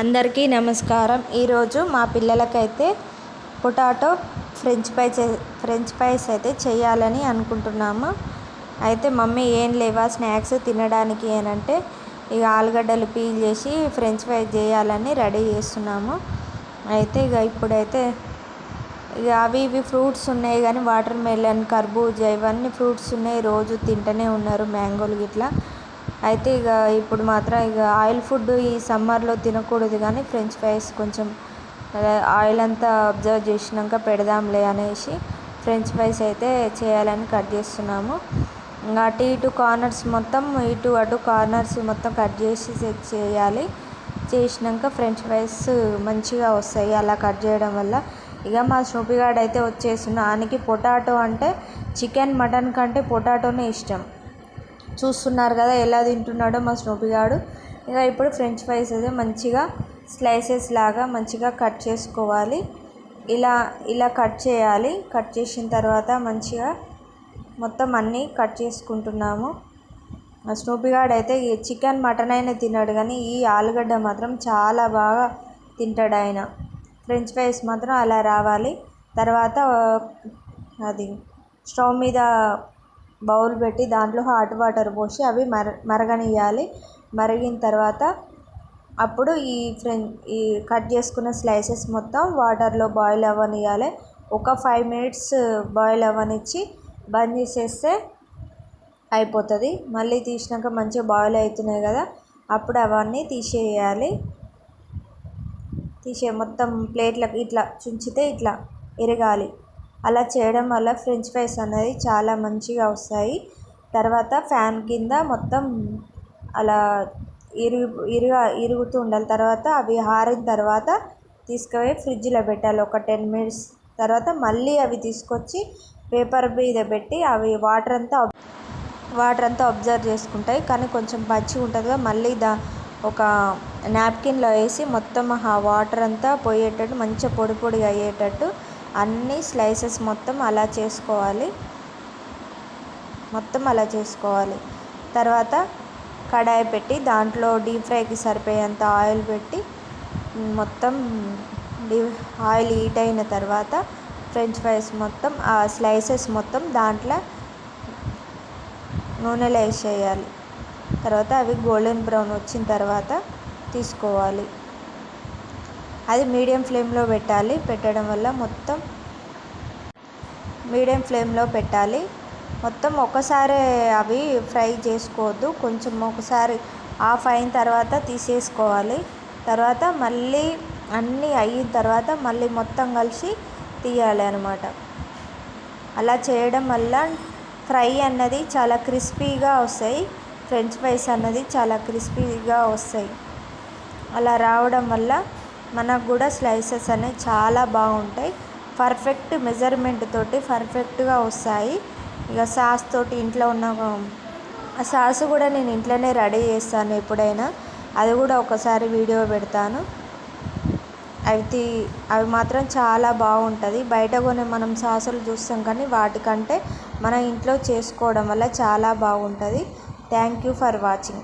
అందరికీ నమస్కారం. ఈరోజు మా పిల్లలకైతే potato french fries french fries అయితే చేయాలని అనుకుంటున్నాము. అయితే మమ్మీ ఏం లేవా స్నాక్స్ తినడానికి అని అంటే ఇక ఆలుగడ్డలు పీల్ చేసి ఫ్రెంచ్ ఫ్రై చేయాలని రెడీ చేస్తున్నాము. అయితే ఇక ఇప్పుడైతే ఇక అవి ఇవి ఫ్రూట్స్ ఉన్నాయి కానీ వాటర్ మెలన్ కర్బూజా ఇవన్నీ ఫ్రూట్స్ ఉన్నాయి. రోజు తింటూనే ఉన్నారు మ్యాంగోలు గిట్లా. అయితే ఇక ఇప్పుడు మాత్రం ఇక ఆయిల్ ఫుడ్ ఈ సమ్మర్లో తినకూడదు కానీ ఫ్రెంచ్ ఫ్రైస్ కొంచెం ఆయిల్ అంతా అబ్జర్వ్ చేసినాక పెడదాంలే అనేసి ఫ్రెంచ్ ఫ్రైస్ అయితే చేయాలని కట్ చేస్తున్నాము. అటు ఇటు కార్నర్స్ మొత్తం ఇటు అటు కార్నర్స్ మొత్తం కట్ చేసి చేయాలి. చేసినాక ఫ్రెంచ్ ఫ్రైస్ మంచిగా వస్తాయి అలా కట్ చేయడం వల్ల. ఇక మా స్నూపిగాడు అయితే వచ్చేసిన ఆయనకి పొటాటో అంటే చికెన్ మటన్ కంటే పొటాటోనే ఇష్టం. చూస్తున్నారు కదా ఎలా తింటున్నాడో మా స్నూపిగాడు ఇక ఇప్పుడు ఫ్రెంచ్ ఫ్రైస్ అయితే మంచిగా స్లైసెస్ లాగా మంచిగా కట్ చేసుకోవాలి. ఇలా ఇలా కట్ చేయాలి. కట్ చేసిన తర్వాత మంచిగా మొత్తం అన్నీ కట్ చేసుకుంటున్నాము. మా స్నూపిగాడు అయితే ఈ చికెన్ మటన్ అయినా తిన్నాడు కానీ ఈ ఆలుగడ్డ మాత్రం చాలా బాగా తింటాడు ఆయన. ఫ్రెంచ్ ఫ్రైస్ మాత్రం అలా రావాలి. తర్వాత అది స్టవ్ మీద బౌల్ పెట్టి దాంట్లో హాట్ వాటర్ పోసి అవి మర మరగనియాలి మరిగిన తర్వాత అప్పుడు ఈ ఫ్రెంచ్ ఈ కట్ చేసుకున్న స్లైసెస్ మొత్తం వాటర్లో బాయిల్ అవ్వనియాలి ఒక ఫైవ్ మినిట్స్ బాయిల్ అవ్వనిచ్చి బంద్ చేసేస్తే అయిపోతుంది. మళ్ళీ తీసినాక మంచిగా బాయిల్ అవుతున్నాయి కదా అప్పుడు అవన్నీ తీసేయాలి. తీసే మొత్తం ప్లేట్లకు ఇట్లా చుంచితే ఇట్లా ఎరగాలి అలా చేయడం వల్ల ఫ్రెంచ్ ఫ్రైస్ అనేది చాలా మంచిగా వస్తాయి. తర్వాత ఫ్యాన్ కింద మొత్తం అలా ఇరుగు ఇరుగ ఇరుగుతూ ఉండాలి. తర్వాత అవి ఆరిన తర్వాత తీసుకుపోయి ఫ్రిడ్జ్లో పెట్టాలి. ఒక టెన్ మినిట్స్ తర్వాత మళ్ళీ అవి తీసుకొచ్చి పేపర్ మీద పెట్టి అవి వాటర్ అంతా వాటర్ అంతా అబ్జర్వ్ చేసుకుంటాయి. కానీ కొంచెం పచ్చిగా ఉంటుంది మళ్ళీ దా ఒక నాప్కిన్లో వేసి మొత్తం ఆ వాటర్ అంతా పోయేటట్టు మంచిగా పొడి పొడిగా అయ్యేటట్టు అన్ని స్లైసెస్ మొత్తం అలా చేసుకోవాలి. మొత్తం అలా చేసుకోవాలి. తర్వాత కడాయి పెట్టి దాంట్లో డీప్ ఫ్రైకి సరిపోయేంత ఆయిల్ పెట్టి మొత్తం డీ ఆయిల్ హీట్ అయిన తర్వాత ఫ్రెంచ్ ఫ్రైస్ మొత్తం ఆ స్లైసెస్ మొత్తం దాంట్లో నూనెలో వేసేయాలి తర్వాత అవి గోల్డెన్ బ్రౌన్ వచ్చిన తర్వాత తీసుకోవాలి. అది మీడియం ఫ్లేమ్లో పెట్టాలి. పెట్టడం వల్ల మొత్తం మీడియం ఫ్లేమ్లో పెట్టాలి. మొత్తం ఒకసారి అవి ఫ్రై చేసుకోవద్దు. కొంచెం ఒకసారి ఆఫ్ అయిన తర్వాత తీసేసుకోవాలి. తర్వాత మళ్ళీ అన్నీ అయిన తర్వాత మళ్ళీ మొత్తం కలిసి తీయాలి అనమాట అలా చేయడం వల్ల ఫ్రై అన్నది చాలా క్రిస్పీగా వస్తాయి. ఫ్రెంచ్ ఫ్రైస్ అన్నది చాలా క్రిస్పీగా వస్తాయి. అలా రావడం వల్ల మనకు కూడా స్లైసెస్ అనేవి చాలా బాగుంటాయి. పర్ఫెక్ట్ మెజర్మెంట్ తోటి పర్ఫెక్ట్గా వస్తాయి. ఇక సాస్ తోటి ఇంట్లో ఉన్న ఆ సాస్ కూడా నేను ఇంట్లోనే రెడీ చేస్తాను ఎప్పుడైనా. అది కూడా ఒకసారి వీడియో పెడతాను. అవి అవి మాత్రం చాలా బాగుంటుంది. బయట కొనే మనం సాసులు చూస్తాం కానీ వాటికంటే మన ఇంట్లో చేసుకోవడం వల్ల చాలా బాగుంటుంది. Thank you for watching.